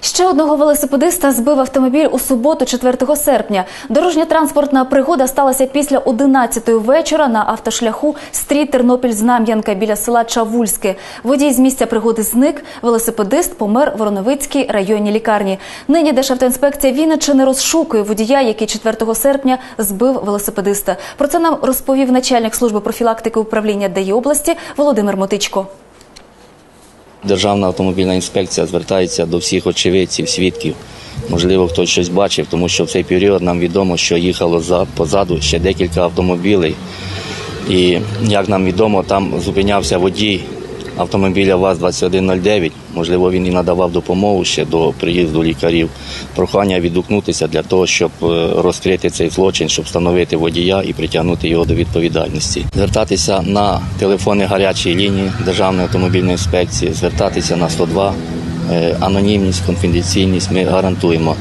Ще одного велосипедиста збив автомобіль у суботу, 4 серпня. Дорожньо-транспортна пригода сталася після 11-ї вечора на автошляху стрій Тернопіль-Знам'янка біля села Чавульське. Водій з місця пригоди зник. Велосипедист помер в Роновицькій районній лікарні. Нині Державтоінспекція Вінниччини розшукує водія, який 4 серпня збив велосипедиста. Про це нам розповів начальник служби профілактики управління ДАІ області Володимир Мотичко. Державна автомобільна інспекція звертається до всіх очевидців, свідків. Можливо, хтось щось бачив, тому що в цей період нам відомо, що їхало за- позаду ще декілька автомобілів. І як нам відомо, там зупинявся водій автомобіля ВАЗ-2109. Можливо, він і надавав допомогу ще до приїзду лікарів. Прохання відгукнутися для того, щоб е, розкрити цей злочин, щоб встановити водія і притягнути його до відповідальності. Звертатися на телефони гарячої лінії Державної автомобільної інспекції, звертатися на 102. Е, Анонімність, конфіденційність ми гарантуємо.